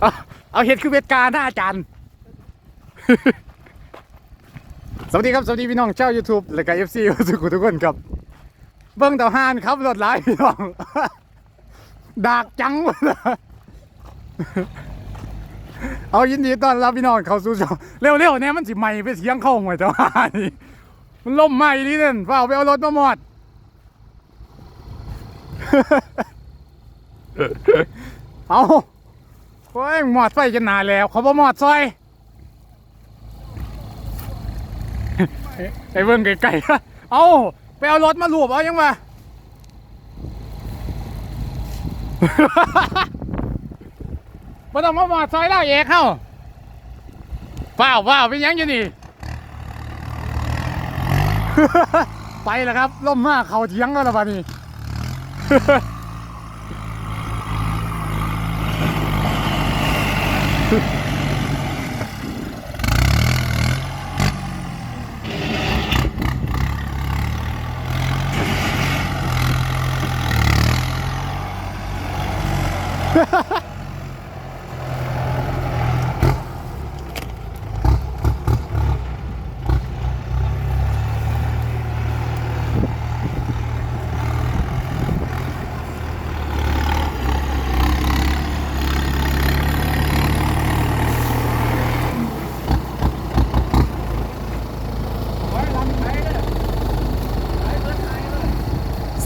เอาเอาเห็ดคือเวทกาหน้าอาจารย์ สวัสดีครับ สวัสดีพี่น้องเจ้า YouTube และก็ FC สุขุทุกคนครับ เบิ้งเต่าห้านครับรถหลายพี่น้อง ดากจังหมดเลยเอายินดีต้อนรับพี่น้องเข้าสู่ช่องเร็วๆเนี่ยมันสิใหม่ไปเสียงเข้าหมดแต่ว่านี่มันล่มใหม่นี่เด่นเปล่าไปเอารถมาหมดเอา โอ้ยหมอดไฟจะนาแล้ว เขาบ่หมอดซอยไอ้เบิ่งไก่ๆเอาไปเอารถมารวบเอายังวะบ่ต้องมาหมอดซอยแล้วเอกเข้าฝ้าวฝ้าวเป็นยังอยู่นี่ไปแล้วครับล่มมากเขาเถียงกันแล้วบัดนี้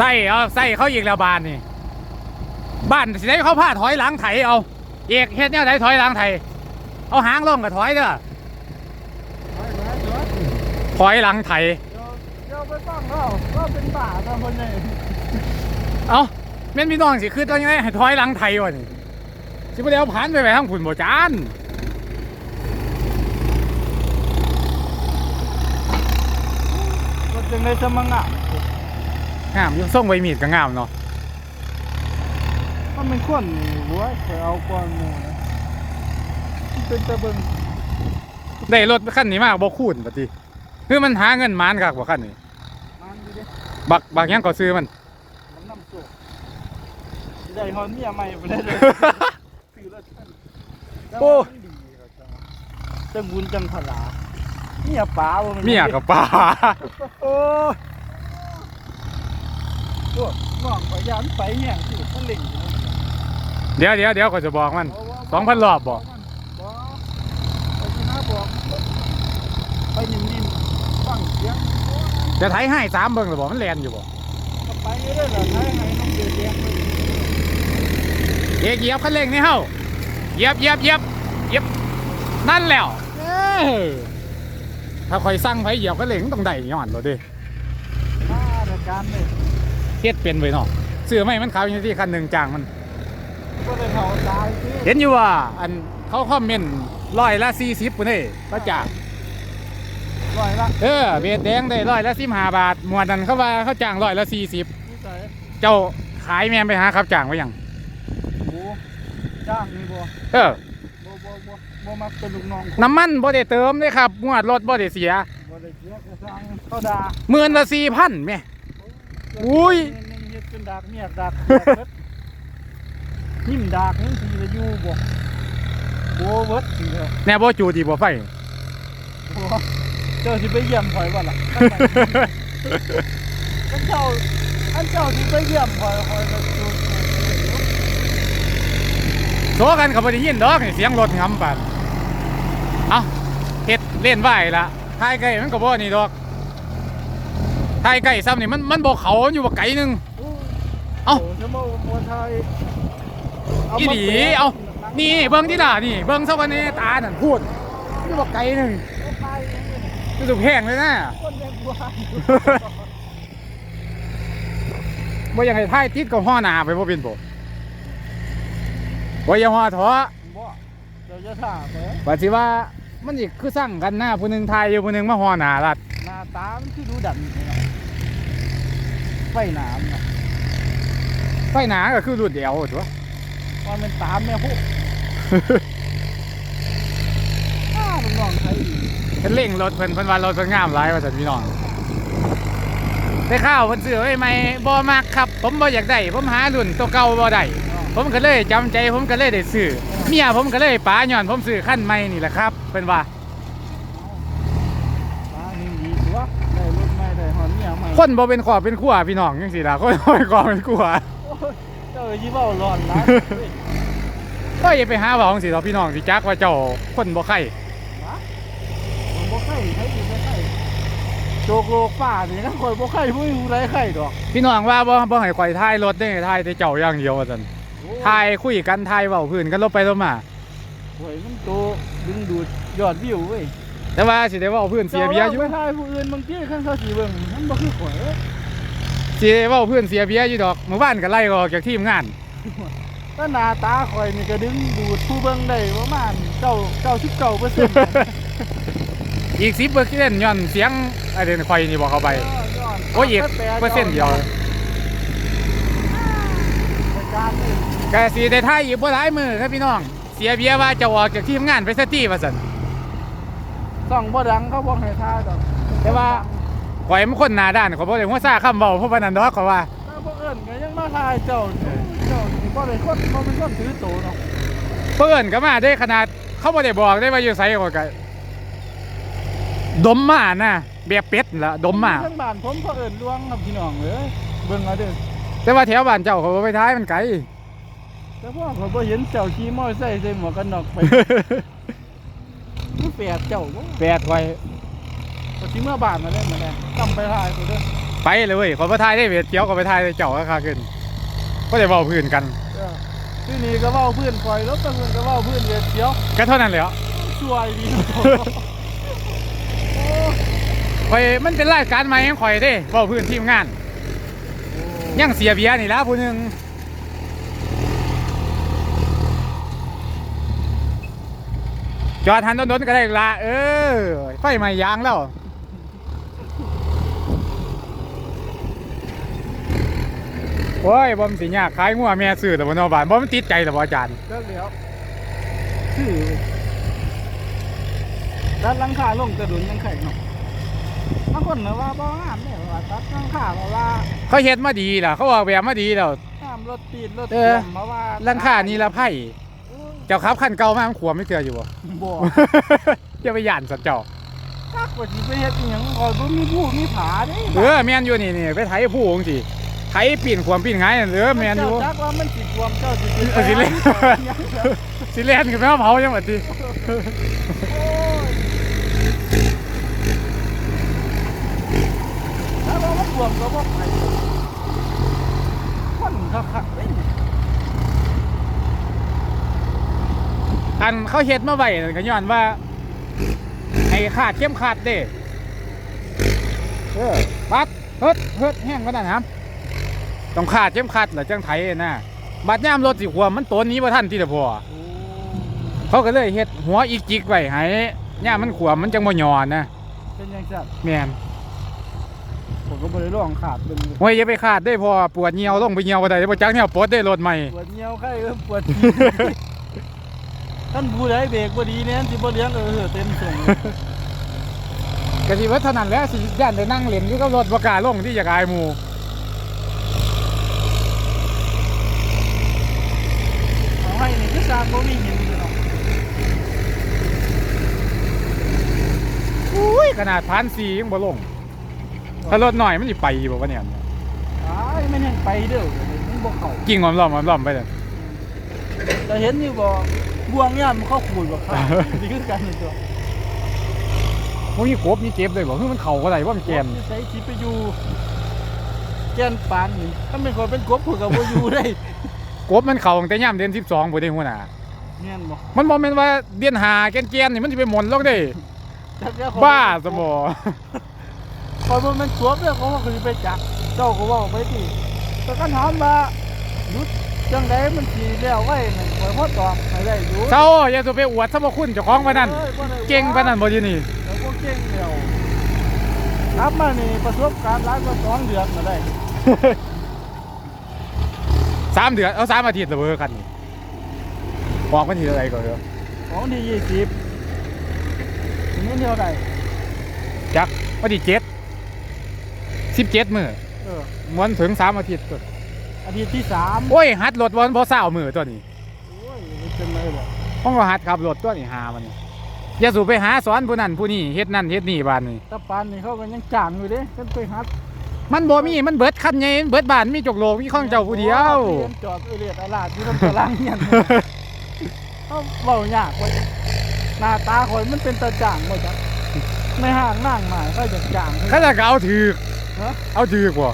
ส่เอาใส่เขาอีกแล้วบานนี่บ้านสิได้เขาพาถอยหลังไถเอาเอกเฮ็ดแนวไหนถอยหลังไถเอาหางลงกับถอยเด้อถอยหลังไถเดี๋ยวไปตั้งเขาก็เป็นป่าตามคนใหญ่เอาแม่นพี่น้องสิคือตอนนี้ให้ถอยหลังไถวะนี่สิบ่ได้เอาผ่านไปไปทางผุนบ่จานก็จึงได้สมังอะ งามอยู่ส่งไว้มีดก็งามเนาะมันเป็นคนหัวเคยเอาก้อนหมูนะมันเป็นตะเบิงได้รถคันนี้มาบ่คูณบัดนี้คือมันหาเงินหมานคักบ่คันนี้มันดีเด้บักบักหยังก็ซื้อมันมันน้ำโซกได้ฮอนเมียใหม่ไปได้เลยซื้อรถคันโอ้แต่ว่ามันดีครับจังบุญจังพลาเมียป๋าบ่แนเมียกับป้าโอ้ พวกน้องขอ ยานไปแห้งสิมันเล่งอยู่เดี๋ยวเดี๋ยวเดี๋ยวก็จะบอกมันสองพันรอบบ่บ่ไปที่หน้าบอกไปนิ่มๆฟังเสียงจะไถให้สามเบิ่งหรือบ่มันแลนอยู่บ่ก็ไปเรื่อยๆล่ะให้ให้น้องเดือดแดงไปเอกเหยียบคันเร่งนี่เฮาเหยียบเหยียบเหยียบเหยียบนั่นแล้วเอ้อถ้าคอยสั่งไผเหยียบคันเร่งต้องได้ย้อนโลดเด้มาตรการเลยเฮ็ดเป็นไว้เนาะ ซื้อไม่มันขายอยู่ที่คันหนึงจ้างมันก็เลยเผาตายสิเห็นอยู่ว่า อันเขาคอมเมนต์ร้อยละ40พุ่นเด้เขาจ้างลอยละเออเบ็ดแดงได้ร้อยละ15บาทหมวดนั้นเขาว่าเขาจ้างร้อยละ40นี่ใส่เจ้าขายแม่นไปหาครับจ้างไว้หยังโอ้จ้างนี่บ่เออบ่บ่บ่บ่มักเป็นลูกน้องน้ำมันบ่ได้เติมเลยครับงวดรถบ่ได้เสียบ่ได้เสียกระสังเขาด่าหมื่นละสี่พันแม่อุ้ยนี่เฮ็ดเป็นดากเมียดากแตกเบิดยิ้มดากนี่สิจะอยู่บ่บ่เบิดสิเด้อแน่บ่จูดีบ่ไฟบ่เจ้าสิไปเยี่ยมข่อยบ่ล่ะอันเจ้าอันเจ้าสิไปเยี่ยมข่อยข่อยก็อยู่โซกันเขาบ่ได้ยินดอกนี่เสียงรถงำปานเอาเฮ็ดเล่นไหวละทายไก่มันก็บ่นี่ดอกทายไก่ซ้ำนี่มันมันบ่เขาอยู่บ่ไกลหนึง เอ้าโจะมามวนไทยอีหลีเอา นี่เบิ่งที่ล่ะนี่ เบิ่งซะวันนี้ตานั่นพูดอยู่บ่ไกลหนึงเอาไปอย่างนี้รู้สึกแพงเลยนะ คนแดงบัวบ่อยังให้ทายติดกับห่อหน้าไปบ่เป็นบ่บ่อย่าห่อท้อบ่เดี๋ยวจะถามเด้อว่าสิว่ามันอีกคือสั่งกันหน้าผู้หนึงทายอยู่ผู้หนึงมาห่อหน้ารัดหน้าตามันคือดูดันนี่นะไฟหนามนะ ไฟหนาก็คือรุ่นเดียวตัวว่ามันตามแม่พวกอ้าลูกน้องไทยอีกเพิ่นเร่งรถเพิ่นเพิ่นว่ารถเพิ่นงามหลายว่าซั่นพี่น้องได้ข้าวเพิ่นซื้อไว้ใหม่บ่มักครับ ผมบ่อยากได้ผมหารุ่นตัวเก่าบ่ได้ผมก็เลยจำใจผมก็เลยได้ซื้อเออเมียผมก็เลยป๋าย้อนผมซื้อขั้นใหม่นี่แหละครับเป็นว่าตาหิงดีตัวได้รถใหม่ได้หอนเมียใหม่คนบ่เป็นขอบเป็นขั้วพี่น้องจังซี่ล่ะคนบ่เป็นขอบเป็นขั้วโอ้ย เจ้ายี่เบ้าร้อนนะก็อย่าไปหาเว้าจังซี่ดอกพี่น้องสิจักว่าเจ้าคนบ่ไข่ผมบ่ไข่ใครอยู่บ่ไข่โจกโลกป่านี่นะคอยบ่ไข่บ่อยู่ไรไข่ดอก พี่น้องว่าบ่บ่ให้ข่อยถ่ายรถเด้ถ่ายแต่เจ้าอย่างเดียวว่าซั่นถ่ายคุยกันถ่ายเว้าพื้นกันลบไปลบมาโอ้ยมันโตดึงดูดยอดวิวเว้ยแต่ว่าสิได้เว้าพื้นเสียเบียร์อยู่จ้าไปถ่ายผู้อื่นบางทีคันเขาสิเบิ่งมันบ่คือข่อย เอ้ยสิได้เว้าพื้นเสียเบียร์อยู่ดอกเมื่อวานก็ไล่ออกจากทีมงานถ้าหน้าตาข่อยนี่ก็ดึงดูดผู้เบิ่งได้ประมาณ9 99%อีก10เปอร์เซ็นต์ย้อนเสียงไอ้เด่นข่อยนี่บอกเข้าไปโอ้ยอีกเปอร์เซ็นต์เดียวรายการนี่ก็สิได้ถ่ายอีกบ่หลายมื้อครับพี่น้อง เสียเบียร์ว่าจะออกจากทีมงานไปซะตี้ว่าซั่นส่องบ่ดังเขาบ่ให้ถ่ายดอกแต่ว่า ข่อยมันคนหน้าด้านเขาบ่ได้หัวซ่าคำเว้าเพราะว่านั้นดอกเขาว่าถ้าบ่เอิ้นก็ยังมาถ่ายเจ้าเจ้านี่บ่ได้คนบ่เป็นคนถือโตเนาะเพิ่นก็มาได้ขนาดเขาบ่ได้บอกได้ว่าอยู่ไสก็ก็ดมมานะแบบเป็ดนั่นล่ะดมมาทั้งบ้านผมเขาเอิ้นลวงครับพี่น้องเอ้ยเบิ่งเอาเด้อแต่ว่าแถวบ้านเจ้าเขาบ่ไปท้ายมันไกลแต่พ่อเขาบ่เห็นเจ้าขี่มอเตอร์ไซค์ใส่หมวกกันน็อกไปคือแปดเจ้าบ่แปดไว้ ก็สิเมื่อบ้านมาได้มาได้จำไปถ่ายตัวเด้อไปเลยเว้ยเขาไปท้ายได้เวทเขียวก็ไปท้ายได้เจ้าก็ค่าขึ้นก็ได้เว้าพื้นกันเออที่นี่ก็เว้าเพื่อนคอยรถตะเพื่อนก็เว้าเพื่อนเวทเดียวก็เท่านั้นแหละช่วยดีโอ้ข่อยมันเป็นรายการใหม่ของข่อยเด้เว้าพื้นทีมงานยังเสียเบียร์นี่ละผู้หนึงจอดหันต้นๆก็ได้ละเออไฟไหม้ยางแล้ว โอ้ยบอมสิยากขายงัวแม่ซื้อแต่บนนอบานบอมนติดใจแต่บ่อาจารย์เลิกแล้วคือด้านหลังคาลงกระดุนยังไข่เนาะบางคนน่ะว่าบ่งามเนี่ยว่าตัดหลังคามาว่าเขาเฮ็ดมาดีล่ะ เขาออกแบบมาดีแล้ว ห้ามรถตีนรถเอเทีอ ยมมาว่าหลังคานี่ละไผ่โอ้ยเจ้าครับคันเก่ามามันขวมไม่เกลืออยู่บ่ บ่อย่าไปย่านสัตว์เจ้าจักว่าสิไปเฮ็ดอิหยังคอยบ่มีผู้มีผาเด้เออแม่นอยู่นี่นี่ไปไถผู้องสิ ไถปีนขวมปีนไงายนั่นเออแม่นอยู่ เจ้าจักว่ามันสิท่วมเจ้าสิเออสิเล่น สิเล่นกันไปมาเผาจังหวัดดิโอ้ยแล้วว่ามันท่วมก็บ่ไปคนคักๆเด้นี่อันเขาเฮ็ดมาไว้นั่นก็ย้อนว่าให้ขาดเข้มขาดเด้เออปัดเฮ็ดเฮ็ดแห้งกว่านั้นครับ ต้องขาดเข้มขัดเหรอจังไถนะบัดยามรถสิขวมมันตัวหนี้บ่ทันที่ละพอโอ้เขาก็เลยเฮ็ดหัวอีกจิกไว้ให้ย่ามมันขวมมันจังบ่หย่อนนะเป็นยังซั่นแม่นผมก็บ่ได้ลองขาดเป็นโอ้ยอย่าไปขาดได้พอปวดเหี่ยวลงไปเหี่ยวบ่ได้บ่จักแนวปลดได้รถใหม่ปวดเหี่ยวไข้เออปวดฉี่ท่านผู้ใดเบรกบ่ดีเนี่ยสิบ่เลี้ยงเออเต็มส่งเลยก็สิว่าเท่านั้นแหละสิย่านได้นั่งเล่นอยู่กับรถบ่กล้าลงที่อยากอายหมู่ เอา ให้นี่คือสร้างบ่มีหินอยู่เนาะอุ้ยขนาดพันสี่ยังบ่ลง ถ้ารถหน่อยมันสิไปบ่วะเนี่ยอ้ายมันยังไปเด้อมันบ่เข้ากิ่งหอมล้อมหอมล้อมไปเลยแต่เห็นอยู่บ่บ่วงยามมันเข้าขูดบ่ขาดนี่คือกันนี่ตัวพวกนี้กบนี่เก็บเลยบ่คือมันเข้าบ่ได้ว่ามันแกนใช้สิไปอยู่แกนปานนี่ถ้าเป็นคนเป็นกบเพิ่นก็บ่อยู่ได้ กบมันเข้าตั้งแต่ยามเดือน12บ่ได้หัวหน้าแม่นบ่มันบ่แม่นว่าเดือนห้าแกนๆนี่มันสิไปหมนลงได้ จักเดี๋ยวเขบ้าสมอ คอยบ่แม่นสวมเด้อเขาก็สิไปจักเจ้าก็เว้าไปติแต่กันถามว่าหยุดจังไดมันสิแล้วไว้นั่นข่อยพอตอบให้ได้อยู่เศร้าอย่าตัวไปอวดสรรพคุณเจ้าของปานนั้น อ้ยบ่ได้ว่าเก่งปานนั้นบ่อยู่นี่แล้วก็เก่งเดียวรับมานี่ประสบการณ์หล้านมาสองเดือนมาได้ สามเดือนเอาสามอาทิตย์และเว้อคันนี้บอกมันทีอะไรก่อนเถอะของดียี่สิบถึงเงินเท่าไหร่จักวันที่เจ็ดสิบเจ็ดมื้อเออมันถึงสามอาทิตย์ตัวอาทิตย์ที่สามโอ้ยหัดรถวันพอเศร้ามือตัวนี้โอ้ยเป็นไรบ่ผมก็หัดขับรถตัวนี่หามันนี่อย่าสู่ไปหาสอนผู้นั้นผู้นี้เฮ็ดนั่นเฮ็ดนี่บ้านนี่ตะปานนี่เขาก็ยังจ้างอยู่เด้กันไปหัด มันบ่มีมันเบิดคันใหญ่มันเบิดบ้านมีจกโลกมีของเจ้าผู้เดียวเรียนจอดเอเลียดอาลาดอยู่ลำตารางเฮียนเขาเว้ายากกว่าหน้าตาข่อยมันเป็นตาจ้างบ่จักในห้างนั่งมาเขาจะจ้างเขาจะเอาถือฮะเอาถือกว่า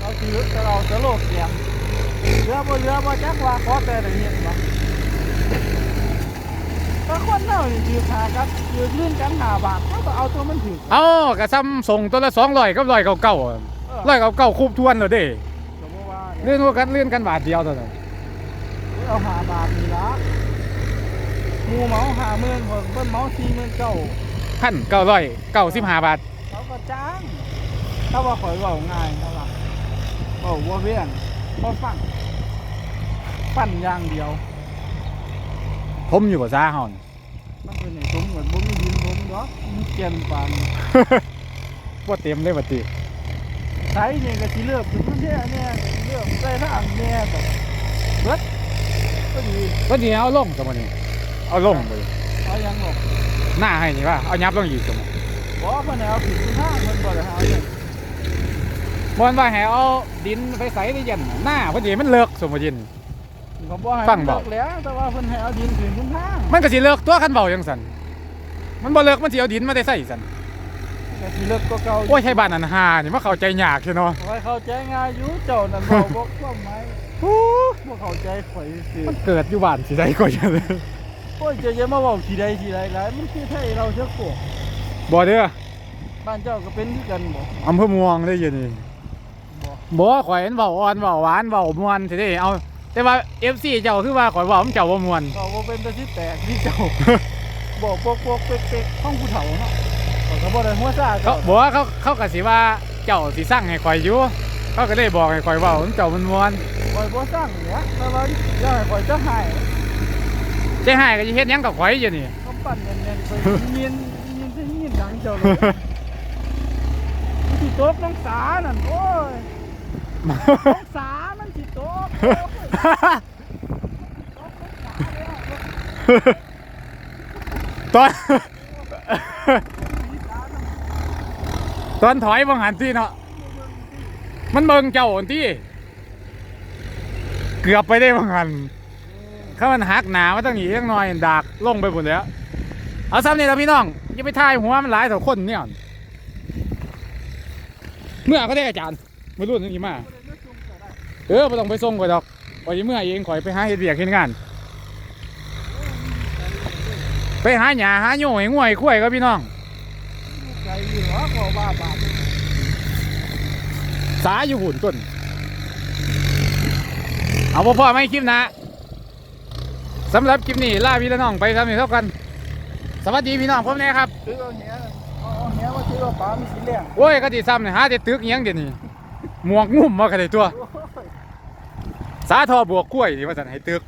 เอาถือจะเอาจะโลกเสียงเรือบ่เรือบ่จักว่าขอแต่ได้เห็นบ่ถ้าคนเฮานี่ถือหากับถือลื่นกันหาบาทเขาก็เอาตัวมันถือเอากระซ้ำส่งตัวละ200กับ100เก่าๆอะเออ ร้อยเก่าๆคูบทวนแล้วเด้ก็บ่ว่าเลื่อนว่ากันเลื่อนกันบาทเดียวเท่านั้นเอาหาบาทนี่ละหมูเหมาหาเมือนคนเพิ่นเหมาสี่หมื่นเก้าพันเก้าร้อยเก้าสิบห้าบาทเขาก็จ้างถ้าว่าข่อยเว้าง่ายนะล่ะเว้าบ่เวียนบ่ฟังปั้นอย่างเดียว ผมอยู่กับซาเฮานี่มันเป็นไอ้ผมเหมือนบ่มีดินผมดอกมันเกียนปานบ่เต็มเลยบัด นี้ไสนี่ก็สิเลือกเป็นแท้แน่เลือกใส่ทางแน่ก็เบิดก็ดีก็นี่เอาลงสมมุตินี่เอาลงไปเอาหยังหรอกหน้าให้นี่ว่าเอายับลงอีกสมมุติบ่เพิ่นให้เอาผิดทางเพิ่นบ่ได้ให้เอาหยังบ่นว่าให้เอาดินไปใส่ในเย็นหน้าพอดีมันเลิกสมมุตินี่ก็บ่ให้ฟังเบาเลิกแล้ว แต่ว่าเพิ่นให้เอาดินขึ้นบนทางมันก็สิเลิกตัวคันเบาจังซั่นมันบ่เลิกมันสิเอาดินมาได้ใส่ซั่น ก็สิเลิกก็เก่าโอ้ยใช่บ้านอันหานี่มาเข้าใจยากซื่เนาะไว้เข้าใจง่ายอยู่เจ้านั่นเว้าบ่ความหมายบ่เข้าใจข่อยสิมันเกิดอยู่บ้านสิได้ก็ยังโอ้ยเจะอย่ามาเว้าทีใดทีใดหลายมันคือไทยเราเสียโกบ่เด้อบ้านเจ้าก็เป็นคือกันบ่อำเภอเมืองได้อยินนี่บ่บ่ข่อยเห็นเว้าอ่อนเว้าหวานเว้าม่วนสิได้เอาแต่ว่า FC เจ้าคือว่าข่อยเว้ามันเจ้าบ่ม่วนก็บ่เป็นตาสิแตกที่เจ้าบ่ปกปกเป๊กเป๊กห้องผู้เฒ่าเนาะ เขาก็บ่ได้หัวซ่าเขาบอกว่าเขาเขาก็สิว่าเจ้าสิสั่งให้ข่อยอยู่เขาก็เลยบอกให้ข่อยเว้ามันเจ้ามันม่วนข่อยบ่สร้างเนี่ยแต่ว่าอย่าให้ข่อยจะหายใจหายก็สิเฮ็ดหยังกับข่อยอยู่นี่เขาปั่นเนียนๆไปยินยินที่ยินหลังเจ้าเลยมันสิตกน้องสานั่นโอ้ยน้องสามันสิตกโอ้ยตอน ตอนถอยบังหันที่เนาะมันเบิ่งเจ้าอันที่เกือบไปได้บังหันเขามันหักหนามาตั้งหนีตั้งน้อยดากลงไปหมดแล้วเอาซ้ำนี่แล้วพี่น้องอย่าไปทายหัวมันหลายต่อคนเนี่ยเมื่อก็ได้อาจารย์ไม่รู้นึงกี่มาเออไม่ต้องไปส่งก่อนดอกปเมื่อเองขอยไปหาเฮ็ดเวียกเฮ็ดงาน ไปหาหญ้าหาโย่ให้ง่วยคุ้ยก็พี่น้อง ใจอยู่เหรอก็ ว่าบาปสาอยู่หุ่นต้น เอาพ่อพ่อไม่คลิปนะสำหรับคลิปนี้ล่าพี่และน้องไปทำนี่เท่ากัน สวัสดีพี่น้องผมแน่ครับซื้อเอาเนี้ยเอาเอาเนี้ยมาซื้อเอาปลามีสีเหลืองโอ้ยก็ติซ้ำเนี่ยหาแต่ตึกอิหยังเดี๋ยวนี้หมวกงุ่มมากันเลยตัวโอ้ยสาทอบวกกล้วยที่ว่าสันให้ตึก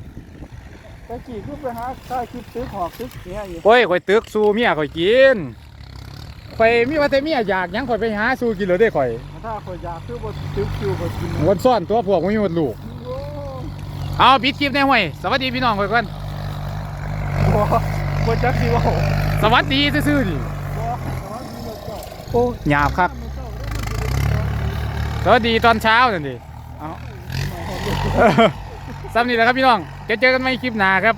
ตะกี้คือไปหาค่าคลิปซื้อหอกซื้อเนี้ยอยู่โอ้ยข่อยตึกสู้เมียข่อยกิน ข่อยมีว่าแต่เมียอยากหยังข่อยไปหาสู้กินเลยได้ข่อยถ้าข่อยอยากซื้อบนซื้อคิวข่อยกินวันซ่อนตัวพวกไม่มีหมดลูกโอ้เอาปิดคลิปแน่ห่วยสวัสดีพี่น้องข่อยก่อนบ่บ่จักสิเว่าบ่สวัสดีซื่อๆดิแต่ว่ามีรถเจ้าโอ้หยาบครับมันเจ้าได้มันสิได้สวัสดีตอนเช้านั่นดิเอาซ้ำนี่แหละครับพี่น้องจะเจอกันใหม่คลิปหน้าครับ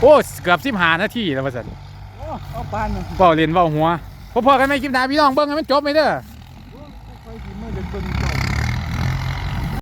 โอ้เกือบสิบหานาทีแล้วว่าสันโอ้เอา ปานน่าเรียนเป่าหัวพอๆกันไหมคลิปหน้าพี่น้องเบิ้งให้มันจบไหมเด้อ